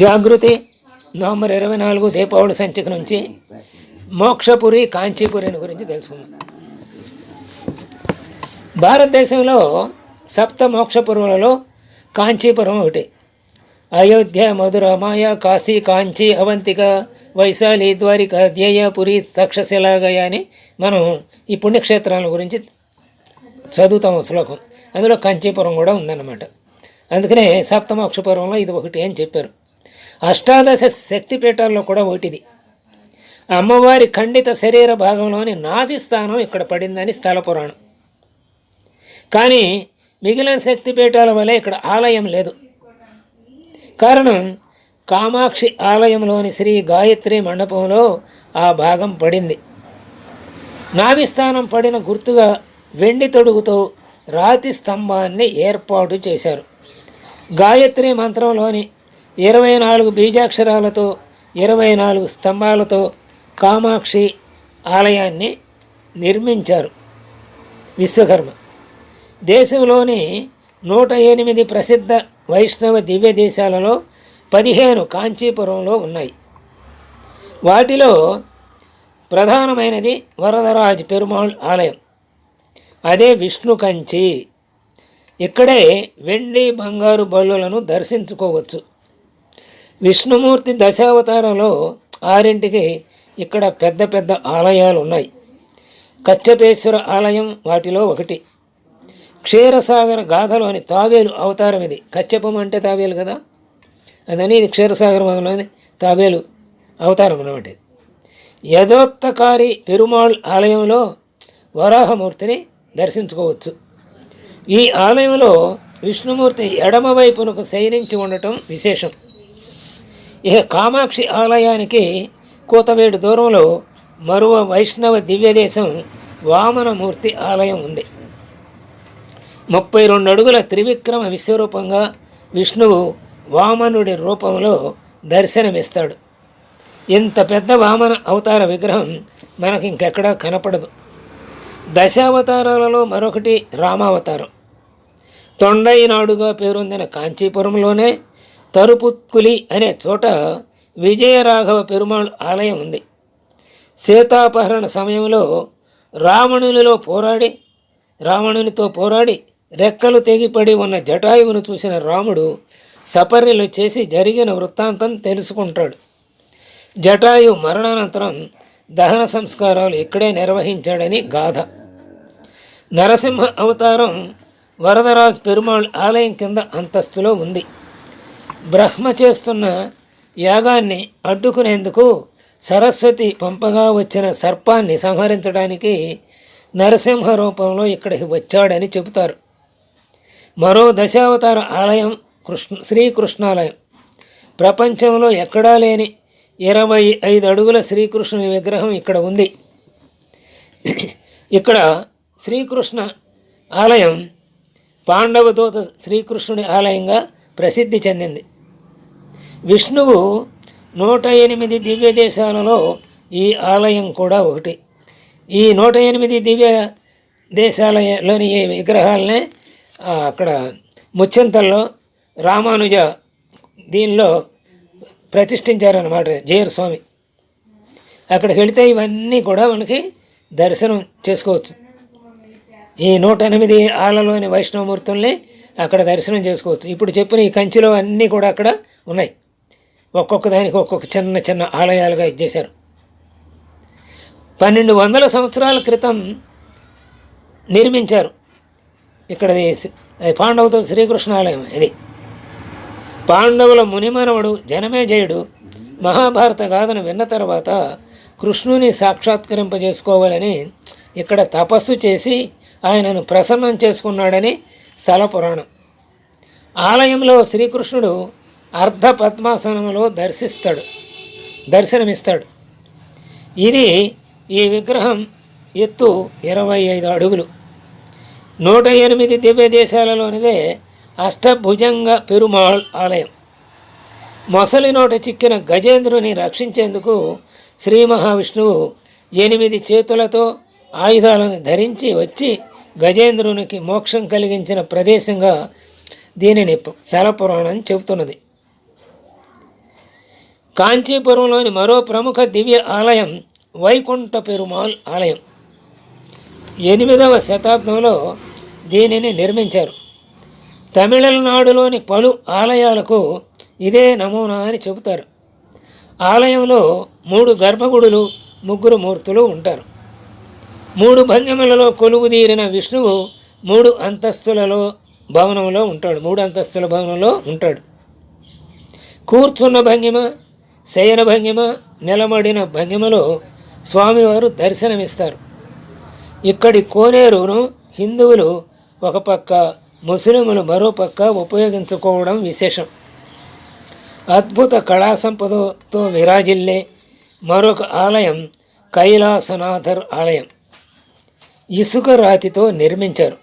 జాగృతి November ఇరవై నాలుగు దీపావళి సంచిక నుంచి మోక్షపురి కాంచీపురిని గురించి తెలుసుకుందాం. భారతదేశంలో సప్త మోక్షపురములలో కాంచీపురం ఒకటి. అయోధ్య మధుర మాయ కాశీ కాంచీ అవంతిక వైశాలి ద్వారిక ధ్యేయపురి తక్షశిలాగయ అని మనం ఈ పుణ్యక్షేత్రాల గురించి చదువుతాం శ్లోకం. అందులో కాంచీపురం కూడా ఉందన్నమాట. అందుకనే సప్తమోక్షపురంలో ఇది ఒకటి అని చెప్పారు. అష్టాదశ శక్తిపీఠాల్లో కూడా ఒకటిది. అమ్మవారి ఖండిత శరీర భాగంలోని నాభి స్థానం ఇక్కడ పడిందని స్థల పురాణం. కానీ మిగిలిన శక్తిపీఠాల వలె ఇక్కడ ఆలయం లేదు. కారణం కామాక్షి ఆలయంలోని శ్రీ గాయత్రి మండపంలో ఆ భాగం పడింది. నాభిస్థానం పడిన గుర్తుగా వెండి తొడుగుతో రాతి స్తంభాన్ని ఏర్పాటు చేశారు. గాయత్రి మంత్రంలోని ఇరవై నాలుగు బీజాక్షరాలతో ఇరవై నాలుగు స్తంభాలతో కామాక్షి ఆలయాన్ని నిర్మించారు విశ్వకర్మ. దేశంలోని నూట ఎనిమిది ప్రసిద్ధ వైష్ణవ దివ్య దేశాలలో పదిహేను కాంచీపురంలో ఉన్నాయి. వాటిలో ప్రధానమైనది వరదరాజ్ పెరుమాళ్ ఆలయం. అదే విష్ణు కంచి. ఇక్కడే వెండి బంగారు బల్లులను దర్శించుకోవచ్చు. విష్ణుమూర్తి దశావతారంలో ఆరింటికి ఇక్కడ పెద్ద పెద్ద ఆలయాలు ఉన్నాయి కచ్చపేశ్వర ఆలయం వాటిలో ఒకటి. క్షీరసాగర గాథలోని తావేలు అవతారం ఇది. కచ్చపం అంటే తావేలు కదా? అదని ఇది క్షీరసాగర మొదలైన తావేలు అవతారం అనమాట ఇది. యథోత్తకారి పెరుమాళ్ ఆలయంలో వరాహమూర్తిని దర్శించుకోవచ్చు. ఈ ఆలయంలో విష్ణుమూర్తి ఎడమవైపునకు శయనించి ఉండటం విశేషం. ఇక కామాక్షి ఆలయానికి కూతవేడు దూరంలో మరో వైష్ణవ దివ్యదేశం వామనమూర్తి ఆలయం ఉంది. ముప్పై రెండు అడుగుల త్రివిక్రమ విశ్వరూపంగా విష్ణువు వామనుడి రూపంలో దర్శనమిస్తాడు. ఇంత పెద్ద వామన అవతార విగ్రహం మనకి ఇంకెక్కడా కనపడదు. దశావతారాలలో మరొకటి రామావతారం. తొండైనాడుగా పేరొందిన కాంచీపురంలోనే తరుపుత్కులి అనే చోట విజయరాఘవ పెరుమాళ్ ఆలయం ఉంది. సీతాపహరణ సమయంలో రావణునిలో పోరాడి రావణునితో పోరాడి రెక్కలు తెగిపడి ఉన్న జటాయువును చూసిన రాముడు సపర్యలు చేసి జరిగిన వృత్తాంతం తెలుసుకుంటాడు. జటాయు మరణానంతరం దహన సంస్కారాలు ఇక్కడే నిర్వహించాడని గాథ. నరసింహ అవతారం వరదరాజ్ పెరుమాళ్ ఆలయం కింద అంతస్తులో ఉంది. బ్రహ్మ చేస్తున్న యాగాన్ని అడ్డుకునేందుకు సరస్వతి పంపగా వచ్చిన సర్పాన్ని సంహరించడానికి నరసింహ రూపంలో ఇక్కడికి వచ్చాడని చెబుతారు. మరో దశావతార ఆలయం కృష్ణ శ్రీకృష్ణాలయం. ప్రపంచంలో ఎక్కడా లేని ఇరవై ఐదు అడుగుల శ్రీకృష్ణుని విగ్రహం ఇక్కడ ఉంది. ఇక్కడ శ్రీకృష్ణ ఆలయం పాండవదూత శ్రీకృష్ణుని ఆలయంగా ప్రసిద్ధి చెందింది. విష్ణువు నూట ఎనిమిది దివ్య దేశాలలో ఈ ఆలయం కూడా ఒకటి. ఈ నూట ఎనిమిది దివ్య దేశాలలోని ఈ విగ్రహాలనే అక్కడ ముచ్చంతల్లో రామానుజ దీనిలో ప్రతిష్ఠించారన్నమాట జయర్ స్వామి అక్కడికి వెళితే ఇవన్నీ కూడా మనకి దర్శనం చేసుకోవచ్చు. ఈ నూట ఎనిమిది ఆలలోని వైష్ణవమూర్తుల్ని అక్కడ దర్శనం చేసుకోవచ్చు. ఇప్పుడు చెప్పిన ఈ కంచిలో అన్నీ కూడా అక్కడ ఉన్నాయి. ఒక్కొక్క దానికి ఒక్కొక్క చిన్న చిన్న ఆలయాలుగా ఇచ్చేశారు. పన్నెండు వందల సంవత్సరాల క్రితం నిర్మించారు. ఇక్కడ పాండవతో శ్రీకృష్ణ ఆలయం ఇది. పాండవుల మునిమనవడు జనమేజయుడు మహాభారత గాథను విన్న తర్వాత కృష్ణుని సాక్షాత్కరింపజేసుకోవాలని ఇక్కడ తపస్సు చేసి ఆయనను ప్రసన్నం చేసుకున్నాడని స్థల పురాణం. ఆలయంలో శ్రీకృష్ణుడు అర్ధ పద్మాసనంలో దర్శిస్తాడు దర్శనమిస్తాడు. ఇది ఈ విగ్రహం ఎత్తు ఇరవై ఐదు అడుగులు. నూట ఎనిమిది దివ్య దేశాలలోనిదే అష్టభుజంగ పెరుమాళ్ ఆలయం. మొసలి నోట చిక్కిన గజేంద్రుని రక్షించేందుకు శ్రీ మహావిష్ణువు ఎనిమిది చేతులతో ఆయుధాలను ధరించి వచ్చి గజేంద్రునికి మోక్షం కలిగించిన ప్రదేశంగా దీనిని స్థల పురాణం చెబుతున్నది. కాంచీపురంలోని మరో ప్రముఖ దివ్య ఆలయం వైకుంఠ పెరుమాల్ ఆలయం. ఎనిమిదవ శతాబ్దంలో దీనిని నిర్మించారు. తమిళనాడులోని పలు ఆలయాలకు ఇదే నమూనా అని చెబుతారు. ఆలయంలో మూడు గర్భగుడులు ముగ్గురు మూర్తులు ఉంటారు. మూడు భంగిమలలో కొలువుదీరిన విష్ణువు మూడు అంతస్తులలో భవనంలో ఉంటాడు మూడు అంతస్తుల భవనంలో ఉంటాడు. కూర్చున్న భంగిమ శయన భంగిమ నిలబడిన భంగిమలో స్వామివారు దర్శనమిస్తారు. ఇక్కడి కోనేరును హిందువులు ఒక పక్క ముస్లిములు మరో పక్క ఉపయోగించుకోవడం విశేషం. అద్భుత కళా సంపదతో విరాజిల్లే మరొక ఆలయం కైలాసనాథర్ ఆలయం. ఇసుక రాతితో నిర్మించారు.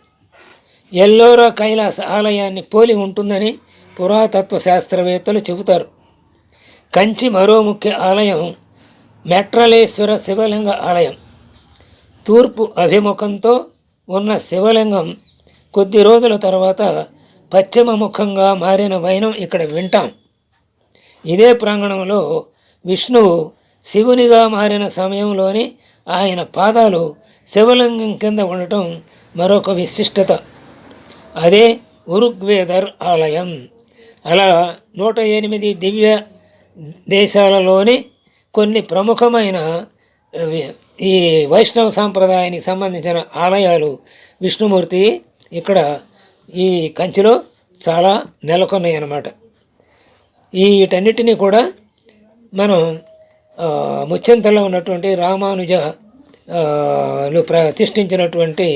ఎల్లోరా కైలాస ఆలయాన్ని పోలి ఉంటుందని పురాతత్వ శాస్త్రవేత్తలు చెబుతారు. కంచి మరో ముఖ్య ఆలయం మెట్రలేశ్వర శివలింగ ఆలయం. తూర్పు అభిముఖంతో ఉన్న శివలింగం కొద్ది రోజుల తర్వాత పశ్చిమ ముఖంగా మారిన వైనం ఇక్కడ వింటాం. ఇదే ప్రాంగణంలో విష్ణువు శివునిగా మారిన సమయంలోని ఆయన పాదాలు శివలింగం కింద ఉండటం మరొక విశిష్టత. అదే ఉరుగ్వేదర్ ఆలయం. అలా నూట ఎనిమిది దివ్య దేశాలలోని కొన్ని ప్రముఖమైన ఈ వైష్ణవ సాంప్రదాయానికి సంబంధించిన ఆలయాలు విష్ణుమూర్తి ఇక్కడ ఈ కంచిలో చాలా నెలకొన్నాయి అన్నమాట వీటన్నిటినీ కూడా మనం ముచ్చింతలో ఉన్నటువంటి రామానుజ లు ప్రతిష్ఠించినటువంటి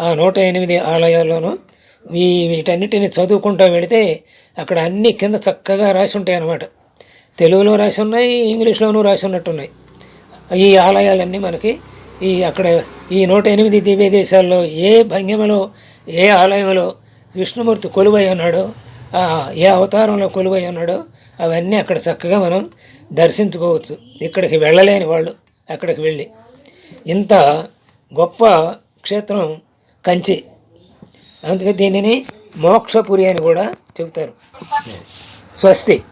ఆ నూట ఎనిమిది ఆలయాల్లోనూ వీటన్నిటిని చదువుకుంటూ వెళితే అక్కడ అన్ని కింద చక్కగా రాసి ఉంటాయి అన్నమాట తెలుగులో రాసి ఉన్నాయి ఇంగ్లీష్లోనూ రాసి ఉన్నట్టున్నాయి ఈ ఆలయాలన్నీ మనకి ఈ అక్కడ ఈ నూట ఎనిమిది దివ్య దేశాల్లో ఏ భంగిమలో ఏ ఆలయంలో విష్ణుమూర్తి కొలువై ఉన్నాడో ఏ అవతారంలో కొలువై ఉన్నాడో అవన్నీ అక్కడ చక్కగా మనం దర్శించుకోవచ్చు. ఇక్కడికి వెళ్ళలేని వాళ్ళు అక్కడికి వెళ్ళి. ఇంత గొప్ప క్షేత్రం కంచి. అందుకే దీనిని మోక్షపురి అని కూడా చెబుతారు. స్వస్తి.